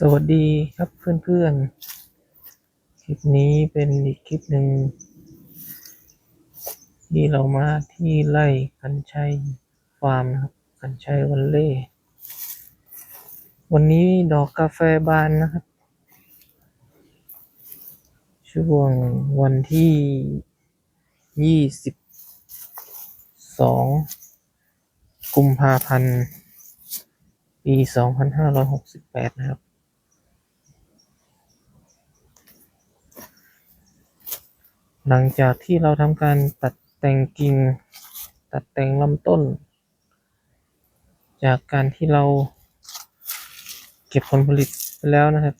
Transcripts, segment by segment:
สวัสดีครับเพื่อนๆ คลิปนี้เป็นอีกคลิปหนึ่ง ที่เรามาที่ไร่กัญชัยฟาร์มนะครับกัญชัยวันเล่ วันนี้ดอกกาแฟบานนะครับ ช่วงวันที่ยี่สิบสองกุมภาพันธ์ปีสองพันห้าร้อยหกสิบแปดนะครับ หลังจากที่เราทำการตัดแต่งกิ่ง ตัดแต่งลำต้น จากการที่เราเก็บผลผลิตไปแล้วนะครับ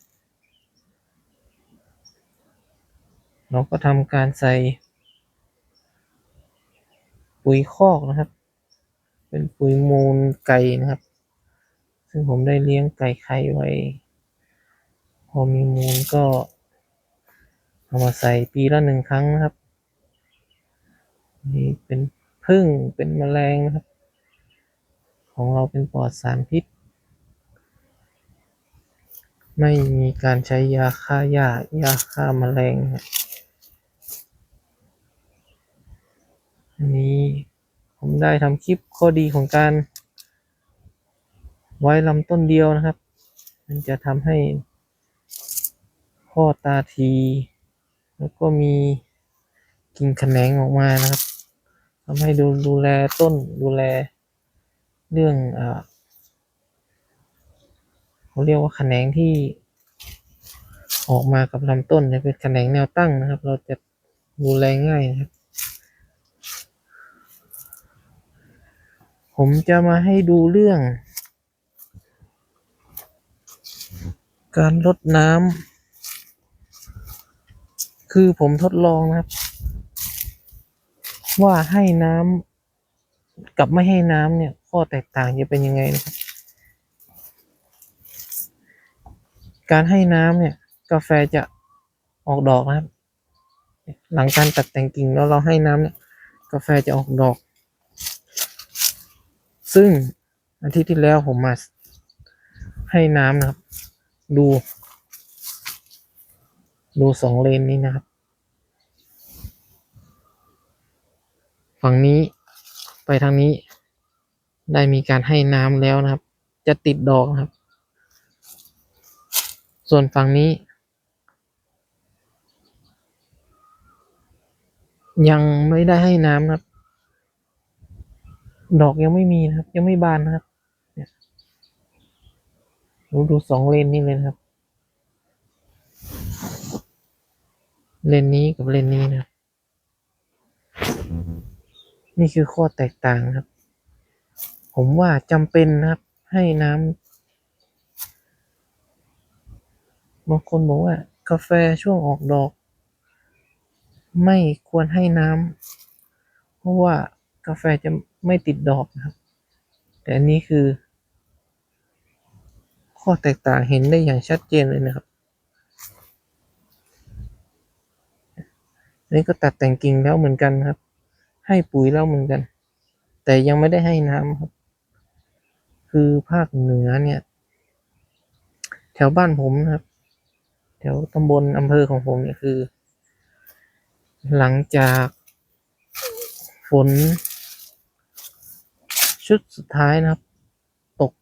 เราก็ทำการใส่ ปุ๋ยคอกนะครับ เป็นปุ๋ยมูลไก่นะครับ ซึ่งผมได้เลี้ยงไก่ไข่ไว้ พอมีมูลก็ เอามาใส่ปีละหนึ่งครั้งนะครับ นี่เป็นพึ่งเป็นแมลงนะครับ ของเราเป็นปลอดสารพิษ ไม่มีการใช้ยาฆ่าหญ้ายาฆ่าแมลงนะครับอันนี้ผมได้ทำคลิปข้อดีของการ ไว้ลำต้นเดียวนะครับ มันจะทำให้ข้อตาที แล้วก็มีกิ่งแขนงออกมานะครับทำให้ดูดูแลต้นดูแลเรื่องอ่าเขาเรียกว่าแขนงที่ออกมากับลำต้นจะเป็นแขนงแนวตั้งนะครับ เราจะดูแลง่ายนะครับ ผมจะมาให้ดูเรื่อง การลดน้ำ คือผมทดลองนะครับ ว่าให้น้ำกับไม่ให้น้ำเนี่ย ข้อแตกต่างจะเป็นยังไงนะครับ การให้น้ำเนี่ย กาแฟจะออกดอกนะครับ หลังการตัดแต่งกิ่งแล้วเราให้น้ำเนี่ย กาแฟจะออกดอก ซึ่งอาทิตย์ที่แล้วผมมาให้น้ำนะครับ ดู ดูสองเลนนี้นะครับ ฝั่งนี้ไปทางนี้ ได้มีการให้น้ำแล้วนะครับ จะติดดอกครับ ส่วนฝั่งนี้ ยังไม่ได้ให้น้ำครับ ดอกยังไม่มีนะครับ ยังไม่บานนะครับดูดูสองเลนนี้เลยครับ เลนนี้กับเลนนี้นะครับ นี่คือข้อแตกต่างครับ ผมว่าจำเป็นนะครับ ให้น้ำบางคนบอกว่า กาแฟช่วงออกดอก ไม่ควรให้น้ำเพราะว่ากาแฟจะไม่ติดดอกนะครับ แต่อันนี้คือ ข้อแตกต่างเห็นได้อย่างชัดเจนเลยนะครับ นี่ก็ตัดแต่งกิ่งแล้วเหมือนกันครับ ให้ปุ๋ยแล้วเหมือนกัน แต่ยังไม่ได้ให้น้ำครับ คือภาคเหนือเนี่ย แถวบ้านผมนะครับ แถวตำบลอำเภอของผมเนี่ยคือ หลังจากฝน ชุดสุดท้ายนะครับ ตก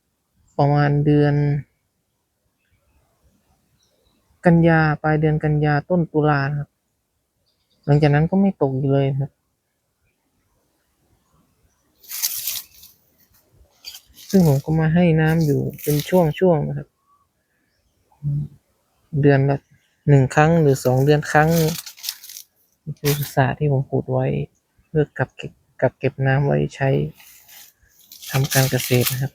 ประมาณเดือน กันยาปลายเดือนกันยาต้นตุลาครับ หลังจากนั้นก็ไม่ตกอีกเลยครับ ซึ่งผมก็มาให้น้ำอยู่เป็นช่วงๆนะครับ เดือนละหนึ่งครั้งหรือสองเดือนครั้งนี่คือสระที่ผมขุดไว้เพื่อกักเก็บกักเก็บน้ำไว้ใช้ทำการเกษตรนะครับ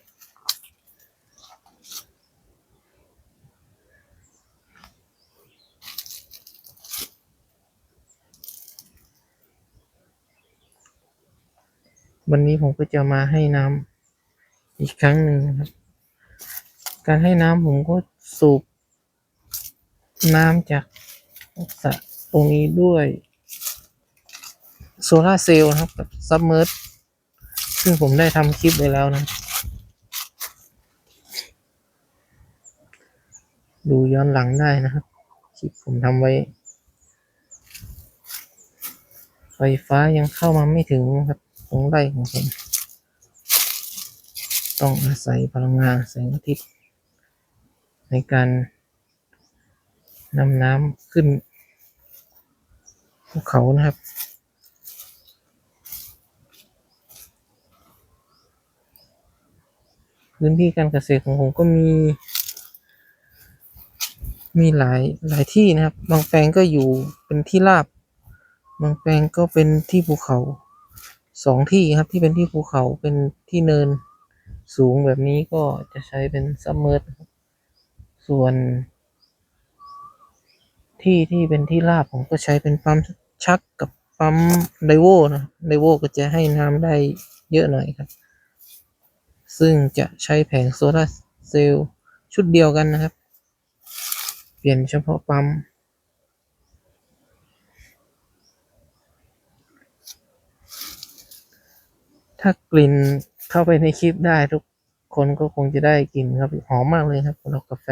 วันนี้ผมก็จะมาให้น้ำอีกครั้งหนึ่งนะครับ การให้น้ำผมก็สูบน้ำจากสระตรงนี้ด้วยโซลาเซลล์นะครับกับซับเมอร์ซึ่งผมได้ทำคลิปไว้แล้วนะ ดูย้อนหลังได้นะครับ คลิปผมทำไว้ ไฟฟ้ายังเข้ามาไม่ถึงครับ ตรงไร่ของผมต้องอาศัยพลังงานแสงอาทิตย์ ในการนำน้ำขึ้นภูเขานะครับ พื้นที่การเกษตรของผมก็มี มีหลายหลายที่นะครับ บางแปลงก็อยู่เป็นที่ราบ บางแปลงก็เป็นที่ภูเขา สองที่ครับที่เป็นที่ภูเขาเป็นที่เนินสูงแบบนี้ก็จะใช้เป็นซัมเมอร์ส่วน ที่ที่เป็นที่ราบผมก็ใช้เป็นปั๊มชักกับปั๊มไดโวนะไดโวก็จะให้น้ำได้เยอะหน่อยครับ ซึ่งจะใช้แผงโซลาเซลล์ชุดเดียวกันนะครับ เปลี่ยนเฉพาะปั๊ม ถ้ากลิ่นเข้าไปในคลิปได้ทุกคนก็คงจะได้กลิ่นครับ หอมมากเลยครับดอกกาแฟ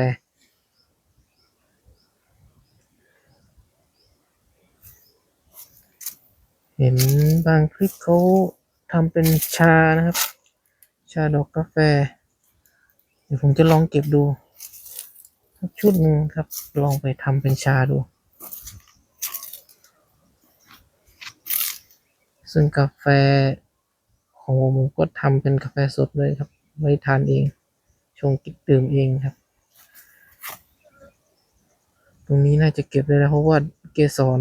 เห็นบางคลิปเขาทำเป็นชานะครับ ชาดอกกาแฟ เดี๋ยวผมจะลองเก็บดูชุดหนึ่งครับ ลองไปทำเป็นชาดู ซึ่งกาแฟ ของผมก็ทำเป็นกาแฟสดเลยครับ ไว้ทานเอง ชงกินดื่มเองครับ ตรงนี้น่าจะเก็บได้แล้วเพราะว่าเกสร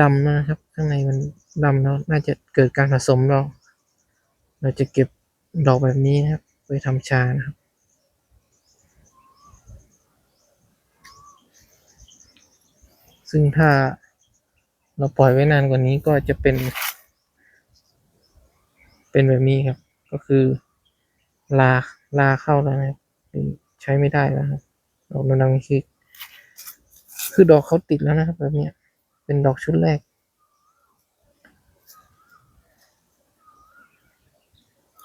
ดำนะครับ ข้างในมันดำแล้วน่าจะเกิดการผสมเราเราจะเก็บดอกแบบนี้นะครับ ไปทำชานะครับซึ่งถ้าเราปล่อยไว้นานกว่านี้ก็จะเป็น เป็นแบบนี้ครับ ก็คือลาลาเข้าแล้วนะครับใช้ไม่ได้แล้วครับดอกนังคือคือดอกเขาติดแล้วนะครับ แบบเนี้ยเป็นดอกชุดแรก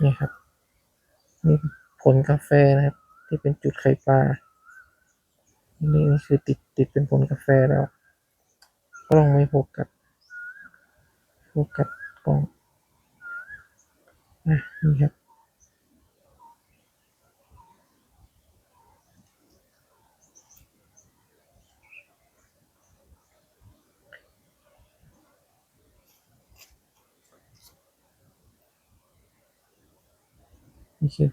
นี่ครับนี่ผลกาแฟนะครับ ที่เป็นจุดไข่ปลานี่นี่คือติดติดเป็นผลกาแฟแล้ว ก็ลองไม่โฟกัสโฟกัสกล้อง นี่ครับนี่คือ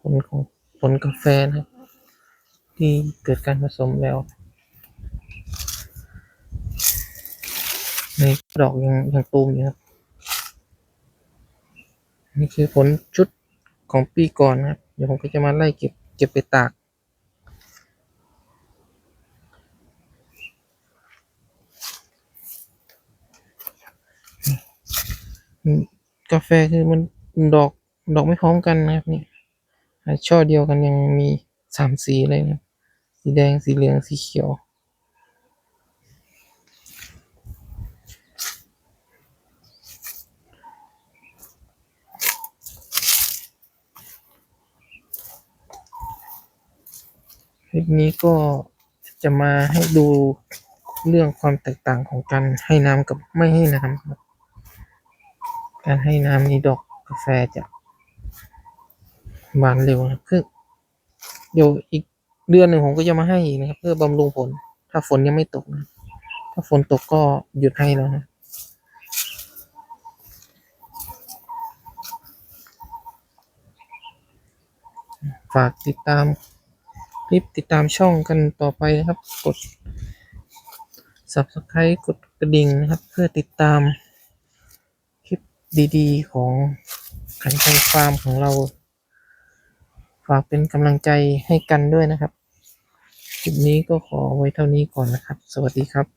ผลของผลกาแฟนะครับ ที่เกิดการผสมแล้วในดอกยังยังตูมอยู่ครับ นี่คือผลชุดของปีก่อนนะครับ เดี๋ยวผมก็จะมาไล่เก็บเก็บไปตาก กาแฟคือมันดอกดอกไม่พร้อมกันนะครับนี่ช่อเดียวกันยังมีสามสีเลยนะ สีแดงสีเหลืองสีเขียว ลิปนี้ก็จะมาให้ดูเรื่องความแตกต่างของการให้น้ำกับไม่ให้น้ำครับ การให้น้ำนี่ดอกกาแฟจะบานเร็วนะครับคือเดี๋ยวอีกเดือนหนึ่งผมก็จะมาให้อีกนะครับ เพื่อบำรุงผล ถ้าฝนยังไม่ตกนะ ถ้าฝนตกก็หยุดให้แล้วนะฝากติดตาม คลิปติดตามช่องกันต่อไปนะครับ กด subscribe กดกระดิ่งนะครับ เพื่อติดตามคลิปดีๆ ของขันใจฟาร์มของเรา ฝากเป็นกำลังใจให้กันด้วยนะครับ คลิปนี้ก็ขอไว้เท่านี้ก่อนนะครับ สวัสดีครับ